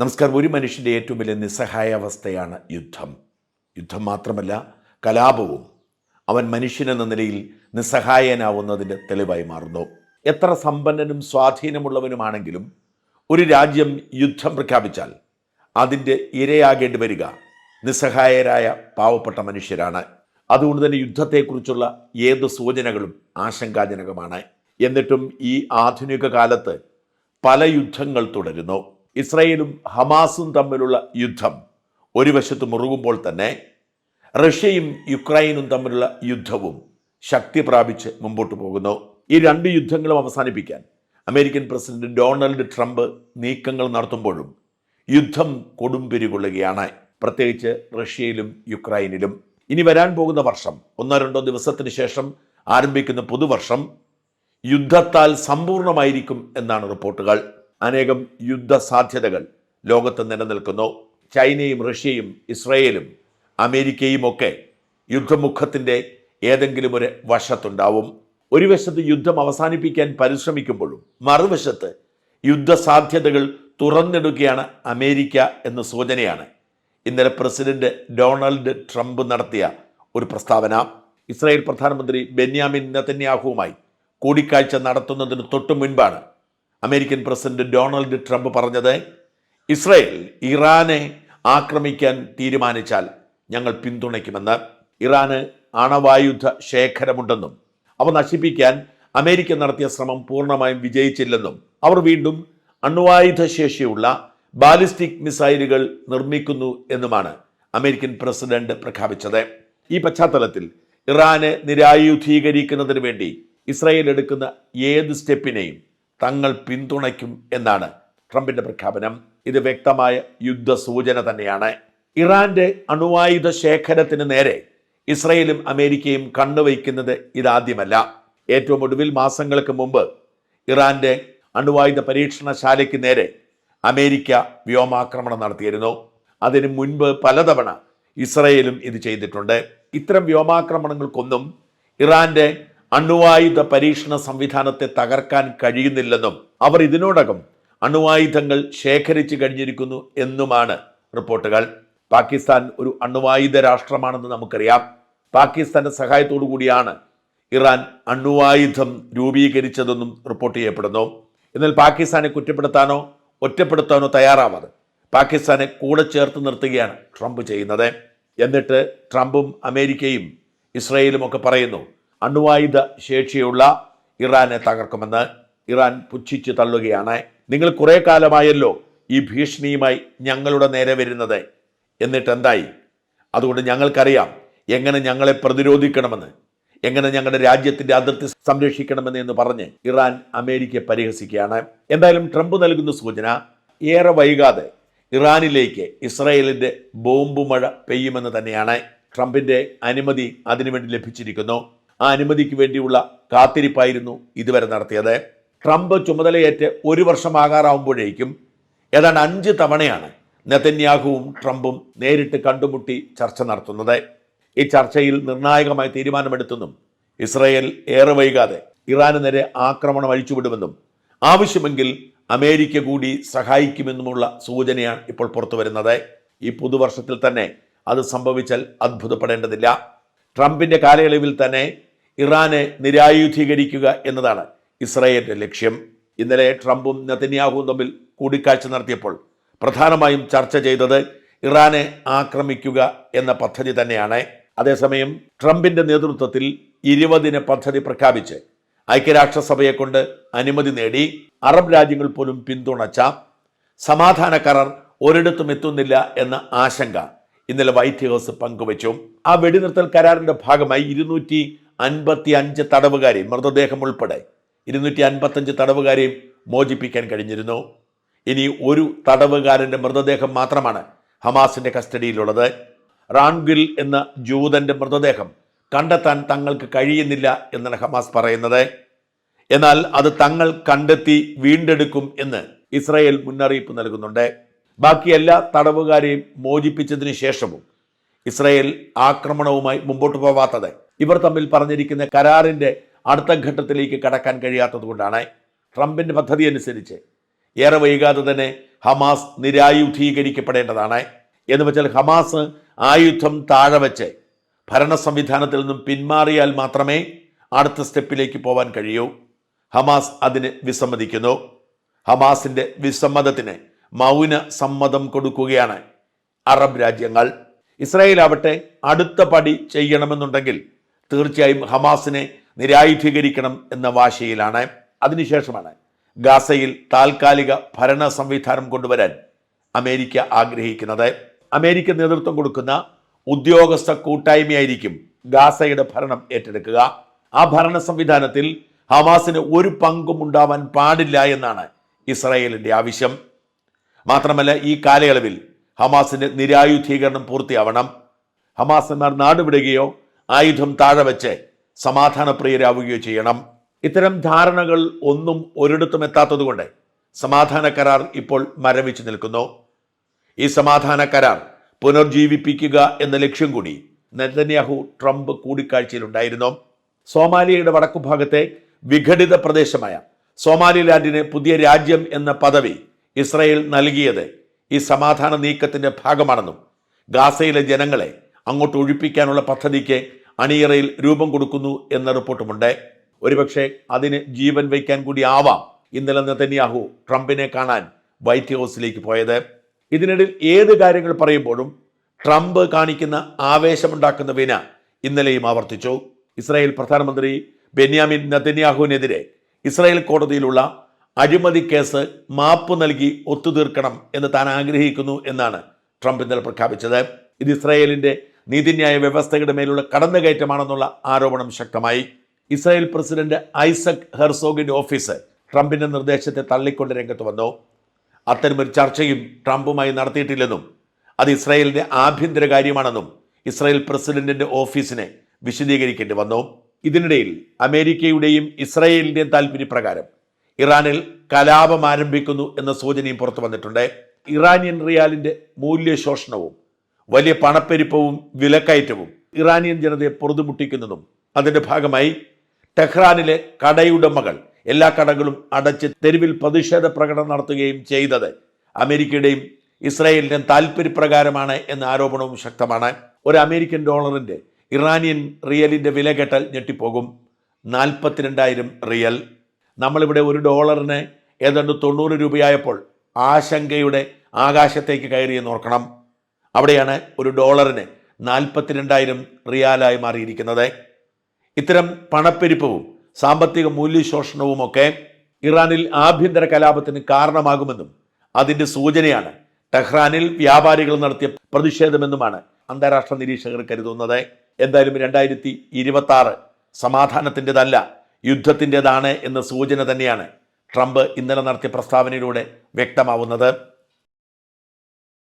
നമസ്കാരം. ഒരു മനുഷ്യന്റെ ഏറ്റവും വലിയ നിസ്സഹായാവസ്ഥയാണ് യുദ്ധം. യുദ്ധം മാത്രമല്ല കലാപവും അവൻ മനുഷ്യനെന്ന നിലയിൽ നിസ്സഹായനാവുന്നതിന്റെ തെളിവായി മാറുന്നു. എത്ര സമ്പന്നനും സ്വാധീനമുള്ളവനുമാണെങ്കിലും ഒരു രാജ്യം യുദ്ധം പ്രഖ്യാപിച്ചാൽ അതിന്റെ ഇരയാകേണ്ടി വരിക നിസ്സഹായരായ പാവപ്പെട്ട മനുഷ്യരാണ്. അതുകൊണ്ട് തന്നെ യുദ്ധത്തെക്കുറിച്ചുള്ള ഏത് സൂചനകളും ആശങ്കാജനകമാണ്. എന്നിട്ടും ഈ ആധുനിക കാലത്ത് പല യുദ്ധങ്ങൾ തുടരുന്നു. ഇസ്രയേലും ഹമാസും തമ്മിലുള്ള യുദ്ധം ഒരു വശത്ത് മുറുകുമ്പോൾ തന്നെ റഷ്യയും യുക്രൈനും തമ്മിലുള്ള യുദ്ധവും ശക്തി പ്രാപിച്ച് മുമ്പോട്ട് പോകുന്നു. ഈ രണ്ട് യുദ്ധങ്ങളും അവസാനിപ്പിക്കാൻ അമേരിക്കൻ പ്രസിഡന്റ് ഡൊണാൾഡ് ട്രംപ് നീക്കങ്ങൾ നടത്തുമ്പോഴും യുദ്ധം കൊടുമ്പിരികൊള്ളുകയാണ് പ്രത്യേകിച്ച് റഷ്യയിലും യുക്രൈനിലും. ഇനി വരാൻ പോകുന്ന വർഷം ഒന്നോ രണ്ടോ ദിവസത്തിന് ശേഷം ആരംഭിക്കുന്ന പുതുവർഷം യുദ്ധത്താൽ സമ്പൂർണമായിരിക്കും എന്നാണ് റിപ്പോർട്ടുകൾ. അനേകം യുദ്ധ സാധ്യതകൾ ലോകത്ത് നിലനിൽക്കുന്നു. ചൈനയും റഷ്യയും ഇസ്രയേലും അമേരിക്കയും ഒക്കെ യുദ്ധമുഖത്തിന്റെ ഏതെങ്കിലും ഒരു വശത്തുണ്ടാവും. ഒരു വശത്ത് യുദ്ധം അവസാനിപ്പിക്കാൻ പരിശ്രമിക്കുമ്പോഴും മറുവശത്ത് യുദ്ധസാധ്യതകൾ തുറന്നിടുകയാണ് അമേരിക്ക എന്ന സൂചനയാണ്. ഇന്നലെ പ്രസിഡന്റ് ഡൊണാൾഡ് ട്രംപ് നടത്തിയ ഒരു പ്രസ്താവന. ഇസ്രായേൽ പ്രധാനമന്ത്രി ബെന്യാമിൻ നെതന്യാഹുവുമായി കൂടിക്കാഴ്ച നടത്തുന്നതിന് തൊട്ടു മുൻപാണ് അമേരിക്കൻ പ്രസിഡന്റ് ഡൊണാൾഡ് ട്രംപ് പറഞ്ഞത് ഇസ്രയേൽ ഇറാനെ ആക്രമിക്കാൻ തീരുമാനിച്ചാൽ ഞങ്ങൾ പിന്തുണയ്ക്കുമെന്ന്. ഇറാന് ആണവായുധ ശേഖരമുണ്ടെന്നും അവ നശിപ്പിക്കാൻ അമേരിക്ക നടത്തിയ ശ്രമം പൂർണമായും വിജയിച്ചില്ലെന്നും അവർ വീണ്ടും അണ്വായുധ ശേഷിയുള്ള ബാലിസ്റ്റിക് മിസൈലുകൾ നിർമ്മിക്കുന്നു എന്നുമാണ് അമേരിക്കൻ പ്രസിഡന്റ് പ്രഖ്യാപിച്ചത്. ഈ പശ്ചാത്തലത്തിൽ ഇറാനെ നിരായുധീകരിക്കുന്നതിന് വേണ്ടി ഇസ്രായേൽ എടുക്കുന്ന ഏത് സ്റ്റെപ്പിനെയും തങ്ങൾ പിന്തുണയ്ക്കും എന്നാണ് ട്രംപിന്റെ പ്രഖ്യാപനം. ഇത് വ്യക്തമായ യുദ്ധ സൂചന തന്നെയാണ്. ഇറാന്റെ അണുവായുധ ശേഖരത്തിന് നേരെ ഇസ്രയേലും അമേരിക്കയും കണ്ണുവയ്ക്കുന്നത് ഇതാദ്യമല്ല. ഏറ്റവും ഒടുവിൽ മാസങ്ങൾക്ക് മുമ്പ് ഇറാന്റെ അണുവായുധ പരീക്ഷണശാലയ്ക്ക് നേരെ അമേരിക്ക വ്യോമാക്രമണം നടത്തിയിരുന്നു. അതിനു മുൻപ് പലതവണ ഇസ്രയേലും ഇത് ചെയ്തിട്ടുണ്ട്. ഇത്തരം വ്യോമാക്രമണങ്ങൾക്കൊന്നും ഇറാന്റെ അണുവായുധ പരീക്ഷണ സംവിധാനത്തെ തകർക്കാൻ കഴിയുന്നില്ലെന്നും അവർ ഇതിനോടകം അണുവായുധങ്ങൾ ശേഖരിച്ചു കഴിഞ്ഞിരിക്കുന്നു എന്നുമാണ് റിപ്പോർട്ടുകൾ. പാകിസ്ഥാൻ ഒരു അണുവായുധ രാഷ്ട്രമാണെന്ന് നമുക്കറിയാം. പാകിസ്ഥാന്റെ സഹായത്തോടു കൂടിയാണ് ഇറാൻ അണുവായുധം രൂപീകരിച്ചതെന്നും റിപ്പോർട്ട് ചെയ്യപ്പെടുന്നു. എന്നാൽ പാകിസ്ഥാനെ കുറ്റപ്പെടുത്താനോ ഒറ്റപ്പെടുത്താനോ തയ്യാറാവാതെ പാകിസ്ഥാനെ കൂടെ ചേർത്ത് നിർത്തുകയാണ് ട്രംപ് ചെയ്യുന്നത്. എന്നിട്ട് ട്രംപും അമേരിക്കയും ഇസ്രയേലും ഒക്കെ പറയുന്നു അണുവായുധ ശേഷിയുള്ള ഇറാനെ തകർക്കുമെന്ന് ഇറാൻ പുച്ഛിച്ചു തള്ളുകയാണ്. നിങ്ങൾ കുറേ കാലമായല്ലോ ഈ ഭീഷണിയുമായി ഞങ്ങളുടെ നേരെ വരുന്നത്. എന്നിട്ട് എന്തായി? അതുകൊണ്ട് ഞങ്ങൾക്കറിയാം എങ്ങനെ ഞങ്ങളെ പ്രതിരോധിക്കണമെന്ന് എങ്ങനെ ഞങ്ങളുടെ രാജ്യത്തിന്റെ അതിർത്തി സംരക്ഷിക്കണമെന്ന് എന്ന് പറഞ്ഞ് ഇറാൻ അമേരിക്കയെ പരിഹസിക്കുകയാണ്. എന്തായാലും ട്രംപ് നൽകുന്ന സൂചന ഏറെ വൈകാതെ ഇറാനിലേക്ക് ഇസ്രായേലിന്റെ ബോംബ് മഴ പെയ്യുമെന്ന് തന്നെയാണ് ട്രംപിന്റെ അനുമതി അതിനുവേണ്ടി ലഭിച്ചിരിക്കുന്നു. ആ അനുമതിക്ക് വേണ്ടിയുള്ള കാത്തിരിപ്പായിരുന്നു ഇതുവരെ നടത്തിയത്. ട്രംപ് ചുമതലയേറ്റ് ഒരു വർഷമാകാറാവുമ്പോഴേക്കും ഏതാണ്ട് അഞ്ച് തവണയാണ് നെതന്യാഹുവും ട്രംപും നേരിട്ട് കണ്ടുമുട്ടി ചർച്ച നടത്തുന്നത്. ഈ ചർച്ചയിൽ നിർണായകമായ തീരുമാനമെടുത്തെന്നും ഇസ്രയേൽ ഏറെ വൈകാതെ ഇറാന് നേരെ ആക്രമണം അഴിച്ചുവിടുമെന്നും ആവശ്യമെങ്കിൽ അമേരിക്ക കൂടി സഹായിക്കുമെന്നുമുള്ള സൂചനയാണ് ഇപ്പോൾ പുറത്തു വരുന്നത് ഈ പുതുവർഷത്തിൽ തന്നെ അത് സംഭവിച്ചാൽ അത്ഭുതപ്പെടേണ്ടതില്ല. ട്രംപിന്റെ കാലയളവിൽ തന്നെ ഇറാനെ നിരായുധീകരിക്കുക എന്നതാണ് ഇസ്രയേലിന്റെ ലക്ഷ്യം. ഇന്നലെ ട്രംപും നെതന്യാഹുവും തമ്മിൽ കൂടിക്കാഴ്ച നടത്തിയപ്പോൾ പ്രധാനമായും ചർച്ച ചെയ്തത് ഇറാനെ ആക്രമിക്കുക എന്ന പദ്ധതി തന്നെയാണ്. അതേസമയം ട്രംപിന്റെ നേതൃത്വത്തിൽ ഇരുപതിന് പദ്ധതി പ്രഖ്യാപിച്ച് ഐക്യരാഷ്ട്രസഭയെ കൊണ്ട് അനുമതി നേടി. അറബ് രാജ്യങ്ങൾ പോലും പിന്തുണച്ച സമാധാന കരാർ ഒരിടത്തും എത്തുന്നില്ല എന്ന ആശങ്ക ഇന്നലെ വൈറ്റ് ഹൗസ് പങ്കുവച്ചു. ആ വെടിനിർത്തൽ കരാറിന്റെ ഭാഗമായി ഇരുന്നൂറ്റി അൻപത്തി അഞ്ച് തടവുകാരെ മൃതദേഹം ഉൾപ്പെടെ ഇരുന്നൂറ്റി അൻപത്തഞ്ച് തടവുകാരെയും മോചിപ്പിക്കാൻ കഴിഞ്ഞിരുന്നു. ഇനി ഒരു തടവുകാരന്റെ മൃതദേഹം മാത്രമാണ് ഹമാസിന്റെ കസ്റ്റഡിയിലുള്ളത്. റാൺഗിൽ എന്ന ജൂതന്റെ മൃതദേഹം കണ്ടെത്താൻ തങ്ങൾക്ക് കഴിയുന്നില്ല എന്നാണ് ഹമാസ് പറയുന്നത്. എന്നാൽ അത് തങ്ങൾ കണ്ടെത്തി വീണ്ടെടുക്കും എന്ന് ഇസ്രായേൽ മുന്നറിയിപ്പ് നൽകുന്നുണ്ട്. ബാക്കി എല്ലാ തടവുകാരെയും മോചിപ്പിച്ചതിന് ശേഷവും ഇസ്രയേൽ ആക്രമണവുമായി മുമ്പോട്ട് പോവാത്തത് ഇവർ തമ്മിൽ പറഞ്ഞിരിക്കുന്ന കരാറിന്റെ അടുത്ത ഘട്ടത്തിലേക്ക് കടക്കാൻ കഴിയാത്തതുകൊണ്ടാണ് ട്രംപിന്റെ പദ്ധതി അനുസരിച്ച് ഏറെ വൈകാതെ തന്നെ ഹമാസ് നിരായുധീകരിക്കപ്പെടേണ്ടതാണ്. എന്ന് വെച്ചാൽ ഹമാസ് ആയുധം താഴെ വെച്ച് ഭരണ സംവിധാനത്തിൽ നിന്നും പിന്മാറിയാൽ മാത്രമേ അടുത്ത സ്റ്റെപ്പിലേക്ക് പോവാൻ കഴിയൂ. ഹമാസ് അതിന് വിസമ്മതിക്കുന്നു. ഹമാസിന്റെ വിസമ്മതത്തിന് മൗന സമ്മതം കൊടുക്കുകയാണ്. അറബ് രാജ്യങ്ങൾ. ഇസ്രായേൽ ആവട്ടെ അടുത്ത പടി ചെയ്യണമെന്നുണ്ടെങ്കിൽ തീർച്ചയായും ഹമാസിനെ നിരായുധീകരിക്കണം എന്ന വാശിയിലാണ്. അതിനുശേഷമാണ് ഗാസയിൽ താൽക്കാലിക ഭരണ സംവിധാനം കൊണ്ടുവരാൻ അമേരിക്ക ആഗ്രഹിക്കുന്നത്. അമേരിക്ക നേതൃത്വം കൊടുക്കുന്ന ഉദ്യോഗസ്ഥ കൂട്ടായ്മയായിരിക്കും ഗാസയുടെ ഭരണം ഏറ്റെടുക്കുക. ആ ഭരണ സംവിധാനത്തിൽ ഹമാസിന് ഒരു പങ്കും ഉണ്ടാവാൻ പാടില്ല എന്നാണ് ഇസ്രായേലിന്റെ ആവശ്യം. മാത്രമല്ല ഈ കാലയളവിൽ ഹമാസിന്റെ നിരായുധീകരണം പൂർത്തിയാവണം. ഹമാസന്മാർ നാടുവിടുകയോ ആയുധം താഴെ വെച്ച് സമാധാനപ്രിയരാവുകയോ ചെയ്യണം. ഇത്തരം ധാരണകൾ ഒന്നും ഒരിടത്തും എത്താത്തതുകൊണ്ട് സമാധാന കരാർ ഇപ്പോൾ മരവിച്ചു നിൽക്കുന്നു. ഈ സമാധാന കരാർ പുനർജീവിപ്പിക്കുക എന്ന ലക്ഷ്യം കൂടി നെതന്യാഹു ട്രംപ് കൂടിക്കാഴ്ചയിലുണ്ടായിരുന്നു. സോമാലിയയുടെ വടക്കുഭാഗത്തെ വിഘടിത പ്രദേശമായ സോമാലിലാൻഡിന് പുതിയ രാജ്യം എന്ന പദവി ഇസ്രായേൽ നൽകിയത് ഈ സമാധാന നീക്കത്തിന്റെ ഭാഗമാണെന്നും ഗാസയിലെ ജനങ്ങളെ അങ്ങോട്ട് ഒഴിപ്പിക്കാനുള്ള പദ്ധതിക്ക് അണിയറയിൽ രൂപം കൊടുക്കുന്നു എന്ന റിപ്പോർട്ടുമുണ്ട്. ഒരുപക്ഷെ അതിന് ജീവൻ വയ്ക്കാൻ കൂടി ആവാം ഇന്നലെ നെതന്യാഹു ട്രംപിനെ കാണാൻ വൈറ്റ് ഹൗസിലേക്ക് പോയത്. ഇതിനിടയിൽ ഏത് കാര്യങ്ങൾ പറയുമ്പോഴും ട്രംപ് കാണിക്കുന്ന ആവേശമുണ്ടാക്കുന്ന വിന ഇന്നലെയും ആവർത്തിച്ചു. ഇസ്രായേൽ പ്രധാനമന്ത്രി ബെന്യാമിൻ നെതന്യാഹുവിനെതിരെ ഇസ്രായേൽ കോടതിയിലുള്ള അഴിമതി കേസ് മാപ്പ് നൽകി ഒത്തുതീർക്കണം എന്ന് താൻ ആഗ്രഹിക്കുന്നു എന്നാണ് ട്രംപ് ഇന്നലെ പ്രഖ്യാപിച്ചത്. ഇത് ഇസ്രായേലിന്റെ നീതിന്യായ വ്യവസ്ഥയുടെ മേലുള്ള കടന്നുകയറ്റമാണെന്നുള്ള ആരോപണം ശക്തമായി. ഇസ്രായേൽ പ്രസിഡന്റ് ഐസക് ഹെർസോഗിന്റെ ഓഫീസ് ട്രംപിന്റെ നിർദ്ദേശത്തെ തള്ളിക്കൊണ്ട് രംഗത്ത് വന്നു. അത്തരമൊരു ചർച്ചയും ട്രംപുമായി നടത്തിയിട്ടില്ലെന്നും അത് ഇസ്രായേലിന്റെ ആഭ്യന്തര കാര്യമാണെന്നും ഇസ്രായേൽ പ്രസിഡന്റിന്റെ ഓഫീസിനെ വിശദീകരിക്കേണ്ടി വന്നു. ഇതിനിടയിൽ അമേരിക്കയുടെയും ഇസ്രായേലിന്റെയും താല്പര്യപ്രകാരം ഇറാനിൽ കലാപം ആരംഭിക്കുന്നു എന്ന സൂചനയും പുറത്തു വന്നിട്ടുണ്ട്. ഇറാനിയൻ റിയാലിന്റെ മൂല്യശോഷണവും വലിയ പണപ്പെരുപ്പവും വിലക്കയറ്റവും ഇറാനിയൻ ജനതയെ പൊറുതുമുട്ടിക്കുന്നതും അതിന്റെ ഭാഗമായി ടെഹ്റാനിലെ കടയുടമകൾ എല്ലാ കടകളും അടച്ച് തെരുവിൽ പ്രതിഷേധ പ്രകടനം നടത്തുകയും ചെയ്തത് അമേരിക്കയുടെയും ഇസ്രായേലിന്റെയും താല്പര്യപ്രകാരമാണ് എന്ന ആരോപണവും ശക്തമാണ്. ഒരു അമേരിക്കൻ ഡോളറിന്റെ ഇറാനിയൻ റിയലിന്റെ വില കെട്ടൽ ഞെട്ടിപ്പോകും. നാൽപ്പത്തിരണ്ടായിരം റിയൽ നമ്മളിവിടെ ഒരു ഡോളറിന് ഏതാണ്ട് തൊണ്ണൂറ് രൂപയായപ്പോൾ ആശങ്കയുടെ ആകാശത്തേക്ക് കയറിയെന്ന് ഓർക്കണം. അവിടെയാണ് ഒരു ഡോളറിന് നാൽപ്പത്തിരണ്ടായിരം റിയാലായി മാറിയിരിക്കുന്നത്. ഇത്തരം പണപ്പെരുപ്പവും സാമ്പത്തിക മൂല്യശോഷണവുമൊക്കെ ഇറാനിൽ ആഭ്യന്തര കലാപത്തിന് കാരണമാകുമെന്നും അതിന്റെ സൂചനയാണ് ടെഹ്റാനിൽ വ്യാപാരികൾ നടത്തിയ പ്രതിഷേധമെന്നുമാണ് അന്താരാഷ്ട്ര നിരീക്ഷകർ കരുതുന്നത്. എന്തായാലും രണ്ടായിരത്തി ഇരുപത്തി ആറ് സമാധാനത്തിന്റെതല്ല യുദ്ധത്തിന്റെതാണ് എന്ന സൂചന തന്നെയാണ് ട്രംപ് ഇന്നലെ നടത്തിയ പ്രസ്താവനയിലൂടെ വ്യക്തമാവുന്നത്.